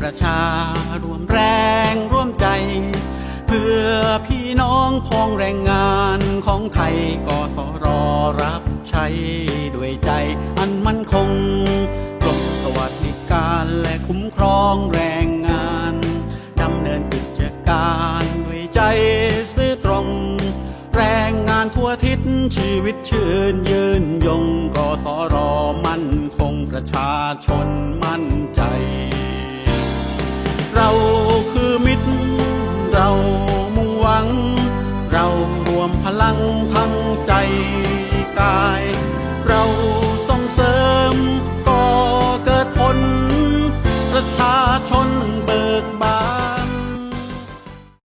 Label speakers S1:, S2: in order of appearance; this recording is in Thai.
S1: ประชาร่วมแรงร่วมใจ เพื่อพี่น้องพ้องแรงงานของไทยกสรรับใช้ด้วยใจอันมั่นคงกรมสวัสดิการและคุ้มครองแรงงานดำเนินกิจการด้วยใจซื่อตรง แรงงานทั่วทิศชีวิตชื่นยืนยงกสรมั่นคงประชาชนมั่นใจ วมพลังทั้งใจ